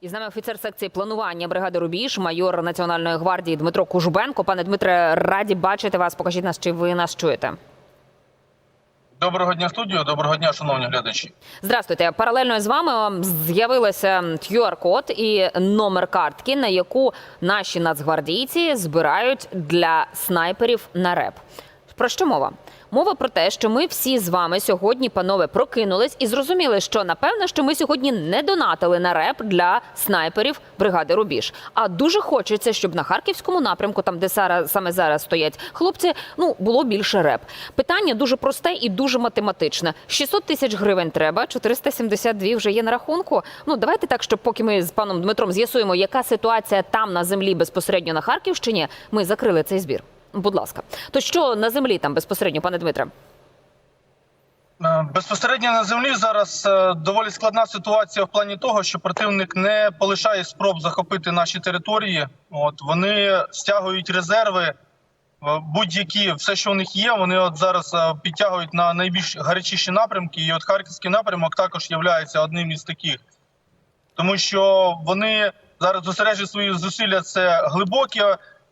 І з нами офіцер секції планування бригади Рубіж, майор Національної гвардії Дмитро Кужбенко. Пане Дмитре, раді бачити вас. Покажіть нас, чи ви нас чуєте. Доброго дня, студію. Доброго дня, шановні глядачі. Здравствуйте. Паралельно з вами з'явилося QR-код і номер картки, на яку наші нацгвардійці збирають для снайперів на реп. Про що мова? Мова про те, що ми всі з вами сьогодні, панове, прокинулись і зрозуміли, що напевно, що ми сьогодні не донатили на реп для снайперів бригади Рубіж. А дуже хочеться, щоб на харківському напрямку, там де зараз саме зараз стоять хлопці, ну було більше реп. Питання дуже просте і дуже математичне. 600 тисяч гривень треба, 472 вже є на рахунку. Ну давайте так, щоб поки ми з паном Дмитром з'ясуємо, яка ситуація там на землі безпосередньо на Харківщині, ми закрили цей збір. Будь ласка, то що на землі там безпосередньо, пане Дмитре? Е, Безпосередньо на землі зараз е, доволі складна ситуація в плані того, що противник не полишає спроб захопити наші території. От вони стягують резерви, е, будь-які все, що у них є. Вони от зараз підтягують на найбільш гарячіші напрямки. І от харківський напрямок також є одним із таких, тому що вони зараз зосереджують свої зусилля. Це глибокі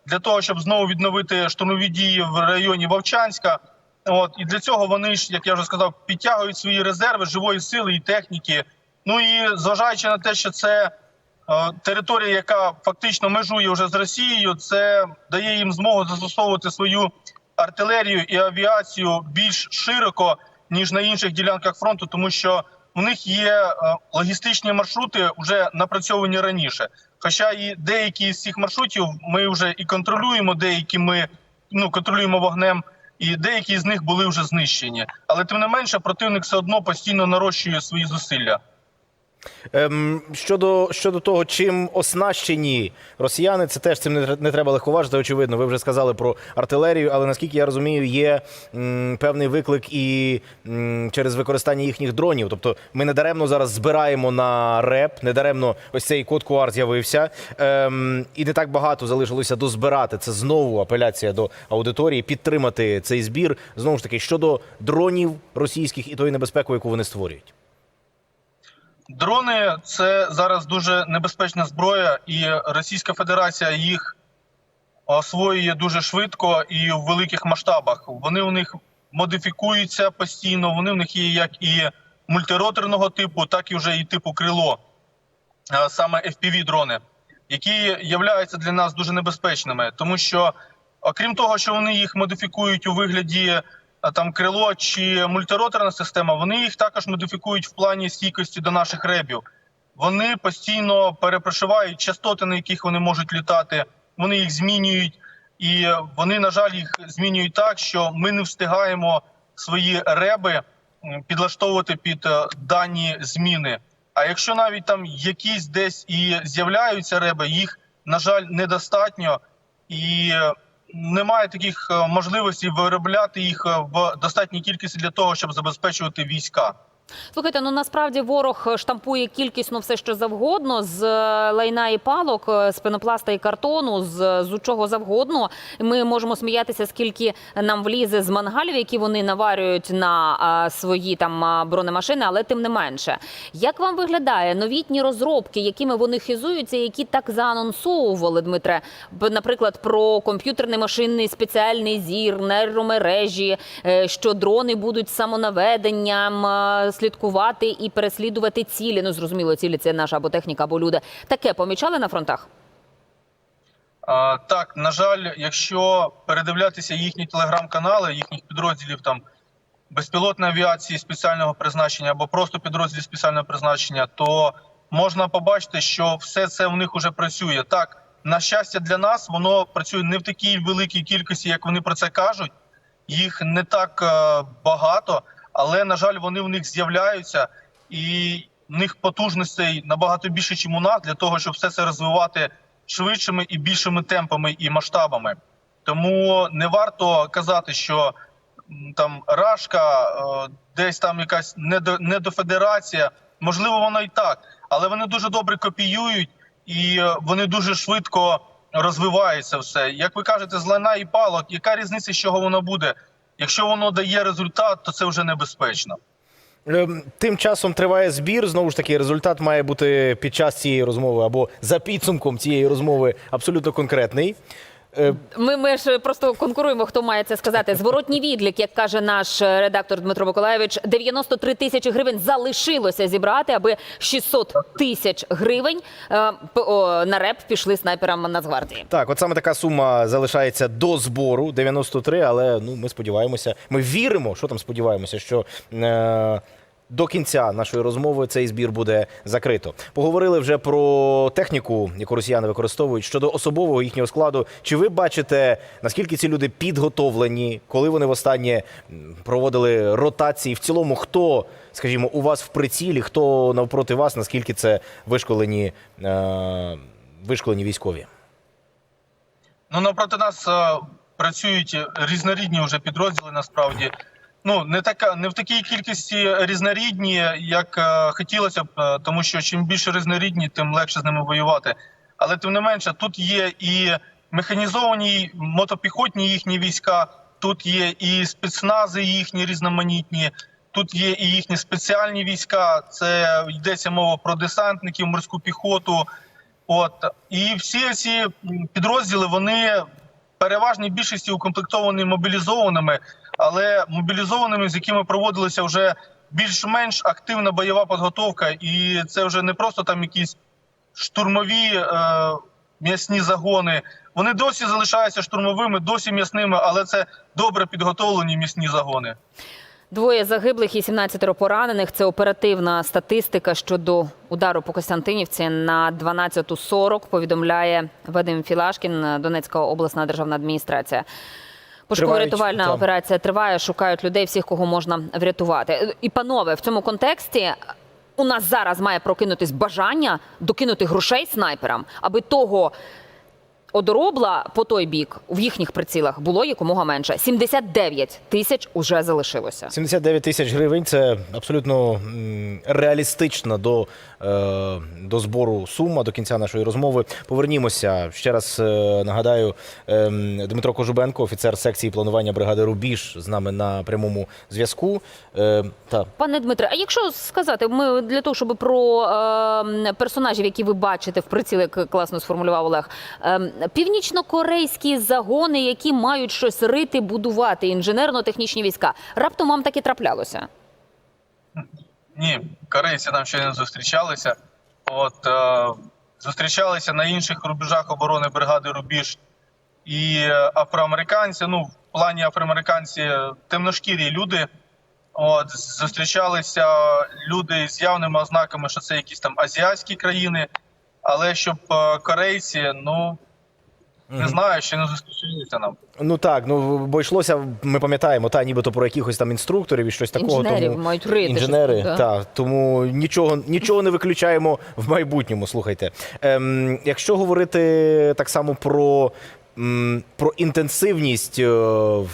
для того, щоб знову відновити штурмові дії в районі Вовчанська. От і для цього вони ж, як я вже сказав, підтягують свої резерви живої сили і техніки. Ну і зважаючи на те, що це е, територія, яка фактично межує вже з Росією, це дає їм змогу застосовувати свою артилерію і авіацію більш широко ніж на інших ділянках фронту, тому що у них є е, логістичні маршрути вже напрацьовані раніше. Хоча і деякі з цих маршрутів ми вже і контролюємо, деякі ми ну контролюємо вогнем і деякі з них були вже знищені. Але тим не менше, противник все одно постійно нарощує свої зусилля. Ем, щодо, щодо того, чим оснащені росіяни, це теж цим не, не треба легковажити, очевидно. Ви вже сказали про артилерію, але наскільки я розумію, є м, певний виклик і м, через використання їхніх дронів. Тобто ми не даремно зараз збираємо на реп, не даремно ось цей код QR з'явився. Ем, і не так багато залишилося дозбирати. Це знову апеляція до аудиторії, підтримати цей збір. Знову ж таки, щодо дронів російських і тої небезпеки, яку вони створюють. Дрони це зараз дуже небезпечна зброя, і Російська Федерація їх освоює дуже швидко і в великих масштабах. Вони у них модифікуються постійно. Вони в них є як і мультироторного типу, так і вже і типу крило, саме fpv дрони, які являються для нас дуже небезпечними, тому що, окрім того, що вони їх модифікують у вигляді там крило чи мультироторна система, вони їх також модифікують в плані стійкості до наших ребів. Вони постійно перепрошивають частоти, на яких вони можуть літати. Вони їх змінюють, і вони, на жаль, їх змінюють так, що ми не встигаємо свої реби підлаштовувати під е, дані зміни. А якщо навіть там якісь десь і з'являються реби, їх на жаль недостатньо і е, немає таких е, можливостей виробляти їх е, в достатній кількості для того, щоб забезпечувати війська. Слухайте, ну насправді ворог штампує кількісно все, що завгодно з е, лайна і палок, е, з пенопласта і картону, з, з чого завгодно. Ми можемо сміятися, скільки нам влізе з мангалів, які вони наварюють на а, свої там бронемашини, але тим не менше. Як вам виглядає новітні розробки, якими вони хизуються, які так заанонсовували, Дмитре? Наприклад, про комп'ютерний машинний спеціальний зір, нейромережі, е, що дрони будуть самонаведенням е, слідкувати і переслідувати цілі. Ну зрозуміло, цілі це наша або техніка, або люди. Таке помічали на фронтах? А, так, на жаль, якщо передивлятися їхні телеграм-канали, їхніх підрозділів там безпілотної авіації спеціального призначення або просто підрозділів спеціального призначення, то можна побачити, що все це в них уже працює. Так, на щастя, для нас воно працює не в такій великій кількості, як вони про це кажуть. Їх не так е, багато, але на жаль, вони в них з'являються, і в них потужностей набагато більше, ніж у нас, для того, щоб все це розвивати швидшими і більшими темпами і масштабами. Тому не варто казати, що там Рашка, е, десь там якась недо, недофедерація. Можливо, воно і так, але вони дуже добре копіюють і е, вони дуже швидко розвиваються все. Як ви кажете, з і палок, яка різниця, з чого воно буде? Якщо воно дає результат, то це вже небезпечно. Ем, Тим часом триває збір. Знову ж таки, результат має бути під час цієї розмови або за підсумком цієї розмови абсолютно конкретний. Е, Ми, ми ж просто конкуруємо, хто має це сказати. Зворотній відлік, як каже наш е, редактор Дмитро Миколаєвич, 93 тисячі гривень залишилося зібрати, аби 600 тисяч гривень е, п- о, на реп пішли снайперам Нацгвардії. Так, от саме така сума залишається до збору 93, але ну ми сподіваємося, ми віримо, що там сподіваємося, що е, до кінця нашої розмови цей збір буде закрито. Поговорили вже про техніку, яку росіяни використовують щодо особового їхнього складу. Чи ви бачите, наскільки ці люди підготовлені, коли вони востаннє проводили ротації? В цілому, хто, скажімо, у вас в прицілі, хто навпроти вас, наскільки це вишколені, е, вишколені військові? Ну навпроти нас е, працюють різнорідні вже підрозділи. Насправді, ну не така, не в такій кількості різнорідні, як е, хотілося б, е, тому що чим більше різнорідні, тим легше з ними воювати. Але тим не менше, тут є і механізовані мотопіхотні їхні війська, тут є і спецнази їхні різноманітні. Тут є і їхні спеціальні війська. Це йдеться мова про десантників, морську піхоту. От і всі ці підрозділи вони переважній більшості укомплектовані мобілізованими, але мобілізованими, з якими проводилася вже більш-менш активна бойова підготовка, і це вже не просто там якісь штурмові е, м'ясні загони. Вони досі залишаються штурмовими, досі м'ясними, але це добре підготовлені м'ясні загони. Двоє загиблих і 17 поранених. Це оперативна статистика щодо удару по Костянтинівці на 12.40, повідомляє Вадим Філашкін, Донецька обласна державна адміністрація. Пошуково-рятувальна операція триває, шукають людей, всіх, кого можна врятувати. І, панове, в цьому контексті у нас зараз має прокинутись бажання докинути грошей снайперам, аби того одоробла по той бік в їхніх прицілах було якомога менше. 79 тисяч уже залишилося. 79 тисяч гривень це абсолютно реалістична до, е, до збору сума до кінця нашої розмови. Повернімося ще раз. е, нагадаю, е, Дмитро Кожубенко, офіцер секції планування бригади Рубіж, з нами на прямому зв'язку. Та Пане Дмитре, а якщо сказати, ми для того, щоб про персонажів, які ви бачите в приціл, як класно сформулював Олег, е, північно-корейські загони, які мають щось рити, будувати, інженерно-технічні війська, раптом вам таки траплялося. Ні, корейці нам ще не зустрічалися. От е, зустрічалися на інших рубежах оборони бригади Рубіж і е, афроамериканці. Ну, в плані афроамериканці темношкірі люди. От зустрічалися люди з явними ознаками, що це якісь там азіатські країни. Але щоб е, корейці, ну не знаю, ще не зустрічаються нам. ну так, ну бо йшлося, ми пам'ятаємо, та нібито про якихось там інструкторів і щось такого. Інженерів тому мають рити. інженери, щось тут, та тому нічого, нічого не виключаємо в майбутньому. Слухайте, ем, якщо говорити так само про. Про інтенсивність е,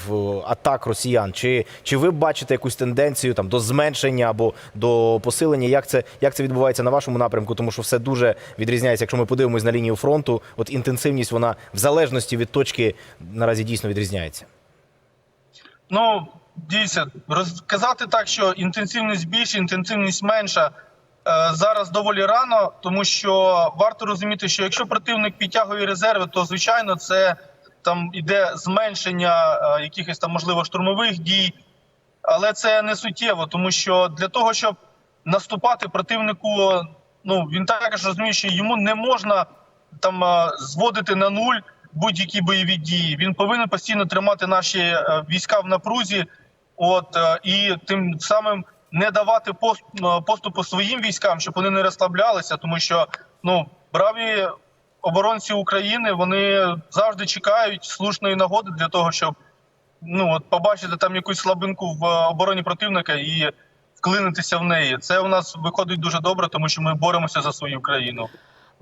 в атак росіян, чи, чи ви бачите якусь тенденцію там до зменшення або до посилення? Як це як це відбувається на вашому напрямку? Тому що все дуже відрізняється. Якщо ми подивимось на лінію фронту, от інтенсивність вона в залежності від точки наразі дійсно відрізняється. Ну, дивіться, розказати так, що інтенсивність більша, інтенсивність менша. Е, Зараз доволі рано, тому що варто розуміти, що якщо противник підтягує резерви, то звичайно це там іде зменшення е, якихось там можливо штурмових дій, але це не суттєво, тому що для того, щоб наступати противнику, ну він також розуміє, що йому не можна там е, зводити на нуль будь-які бойові дії. Він повинен постійно тримати наші війська в напрузі, от і тим самим не давати е, поступу своїм військам, щоб вони не розслаблялися, тому що ну браві оборонці України вони завжди чекають слушної нагоди для того, щоб ну от побачити там якусь слабинку в е, обороні противника і вклинитися в неї. Це у нас виходить дуже добре, тому що ми боремося за свою країну.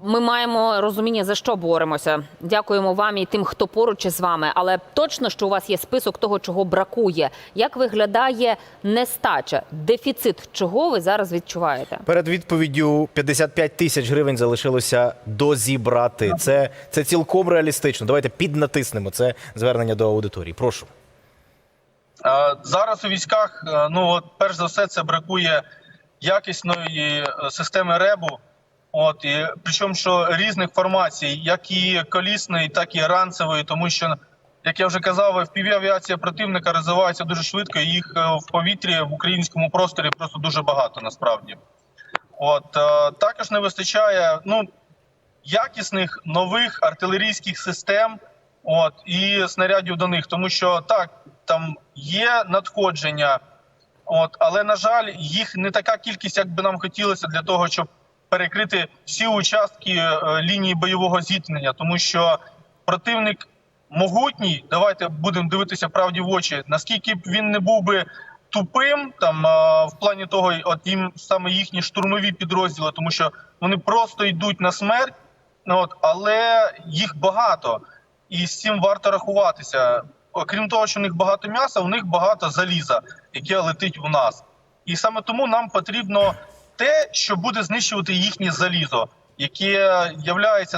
Ми маємо розуміння, за що боремося. Дякуємо вам і тим, хто поруч із вами. Але точно, що у вас є список того, чого бракує. Як виглядає нестача, дефіцит, чого ви зараз відчуваєте? Перед відповіддю 55 тисяч гривень залишилося дозібрати. Це, це цілком реалістично. Давайте піднатиснемо це звернення до аудиторії. Прошу. Зараз у військах, е, ну от перш за все, це бракує якісної е, системи ребу. От і причому що різних формацій, як і колісної, так і ранцевої, тому що, як я вже казав, fpv авіація противника розвивається дуже швидко. і Їх е, в повітрі в українському просторі просто дуже багато насправді. От е, також не вистачає ну якісних нових артилерійських систем, от і снарядів до них, тому що так там є надходження, от але на жаль, їх не така кількість, як би нам хотілося, для того, щоб перекрити всі участки е, лінії бойового зіткнення, тому що противник могутній. Давайте будемо дивитися правді в очі. Наскільки б він не був би тупим, там в плані того, от їм саме їхні штурмові підрозділи, тому що вони просто йдуть на смерть, ну, от, але їх багато, і з цим варто рахуватися. Окрім того, що в них багато м'яса, у них багато заліза, яке летить в нас. І саме тому нам потрібно те, що буде знищувати їхнє залізо, яке є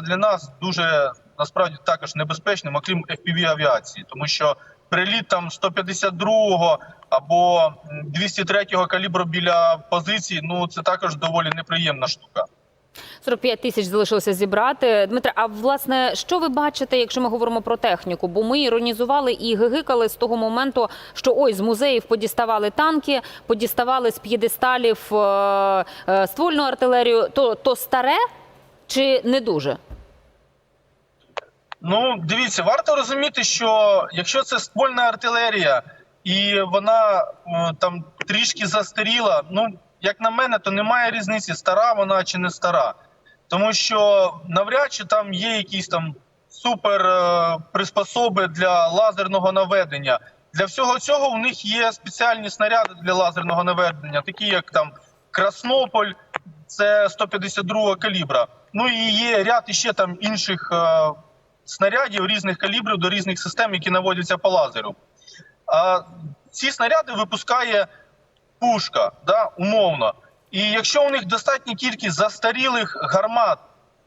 для нас дуже насправді також небезпечним, окрім fpv авіації, тому що приліт там 152-го або 203-го калібру біля позиції, ну це також доволі неприємна штука. 45 тисяч залишилося зібрати. Дмитре, а власне, що ви бачите, якщо ми говоримо про техніку? Бо ми іронізували і гигикали з того моменту, що ой, з музеїв подіставали танки, подіставали з п'єдесталів е, е, ствольну артилерію. То, то старе чи не дуже? Ну, дивіться, варто розуміти, що якщо це ствольна артилерія і вона е, там трішки застаріла, ну як на мене, то немає різниці, стара вона чи не стара. Тому що навряд чи там є якісь там супер е, приспособи для лазерного наведення. Для всього цього у них є спеціальні снаряди для лазерного наведення, такі як там Краснополь, це 152 калібра. Ну і є ряд іще там інших е, снарядів різних калібрів до різних систем, які наводяться по лазеру. А ці снаряди випускає пушка, да, умовно. І якщо у них достатня кількість застарілих гармат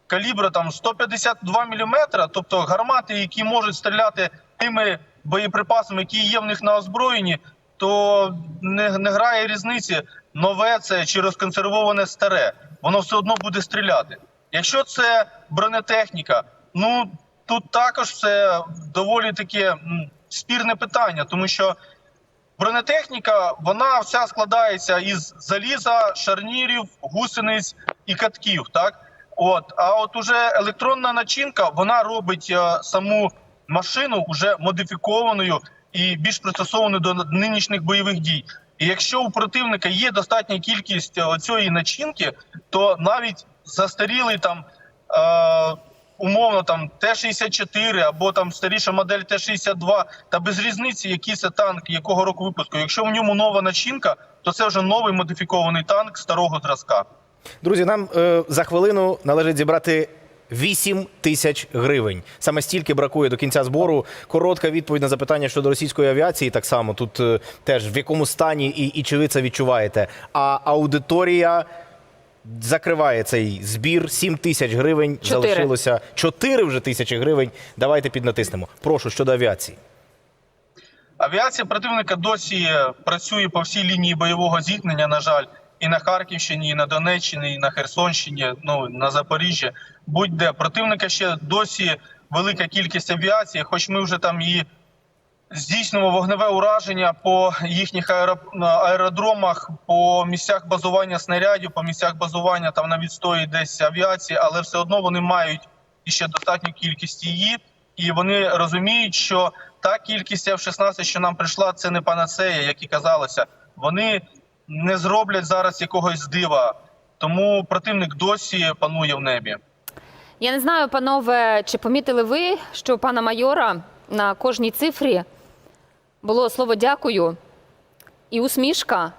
калібра там 152 мм, тобто гармати, які можуть стріляти тими боєприпасами, які є в них на озброєнні, то не, не грає різниці нове це чи розконсервоване старе. Воно все одно буде стріляти. Якщо це бронетехніка, ну тут також це доволі таке спірне питання, тому що бронетехніка вона вся складається із заліза, шарнірів, гусениць і катків. Так, от а от уже електронна начинка вона робить е, саму машину вже модифікованою і більш пристосованою до нинішніх бойових дій. І якщо у противника є достатня кількість е, цієї начинки, то навіть застарілий там. Е, Умовно там Т-64 або там старіша модель Т-62, та без різниці, який це танк, якого року випуску. Якщо в ньому нова начинка, то це вже новий модифікований танк старого зразка. Друзі, нам е, за хвилину належить зібрати 8 тисяч гривень. Саме стільки бракує до кінця збору. Коротка відповідь на запитання щодо російської авіації. Так само тут е, теж в якому стані і, і чи ви це відчуваєте. А аудиторія закриває цей збір. 7 тисяч гривень Чотири. залишилося. 4 вже тисячі гривень. Давайте піднатиснемо. Прошу щодо авіації. Авіація противника досі працює по всій лінії бойового зіткнення. На жаль, і на Харківщині, і на Донеччині, і на Херсонщині, ну на Запоріжжі. Будь-де противника ще досі велика кількість авіації, хоч ми вже там і здійснюємо вогневе ураження по їхніх аеро- аеродромах, по місцях базування снарядів, по місцях базування там на відстої десь авіації, але все одно вони мають іще достатню кількість її, і вони розуміють, що та кількість F-16, що нам прийшла, це не панацея, як і казалося. Вони не зроблять зараз якогось дива, тому противник досі панує в небі. Я не знаю, панове, чи помітили ви, що пана майора на кожній цифрі було слово дякую і усмішка,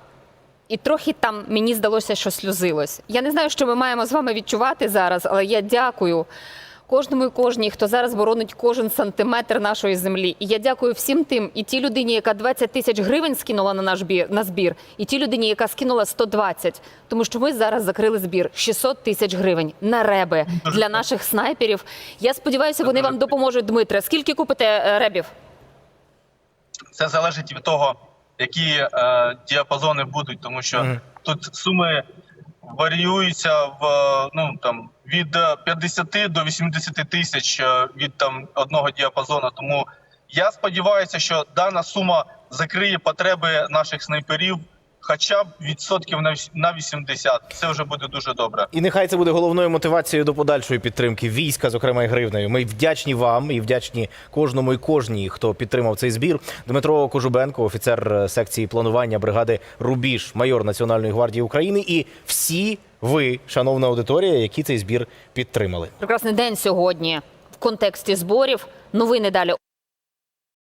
і трохи там мені здалося, що сльозилось. Я не знаю, що ми маємо з вами відчувати зараз, але я дякую кожному і кожній, хто зараз боронить кожен сантиметр нашої землі. І я дякую всім тим, і тій людині, яка 20 тисяч гривень скинула на наш бір, на збір, і тій людині, яка скинула 120. Тому що ми зараз закрили збір 600 тисяч гривень на реби для наших снайперів. Я сподіваюся, вони вам допоможуть, Дмитре. Скільки купите е, ребів? Це залежить від того, які е, діапазони будуть, тому що Мгм. тут суми варіюються в е, ну там від е, 50 до 80 тисяч е, від там одного діапазону. Тому я сподіваюся, що дана сума закриє потреби наших снайперів. Хоча б відсотків на віс- 80. Це вже буде дуже добре. І нехай це буде головною мотивацією до подальшої підтримки війська, зокрема і гривнею. Ми вдячні вам і вдячні кожному і кожній, хто підтримав цей збір. Дмитро Кожубенко, офіцер секції планування бригади Рубіж, майор Національної гвардії України, і всі ви, шановна аудиторія, які цей збір підтримали. Прекрасний день сьогодні в контексті зборів. Новини далі.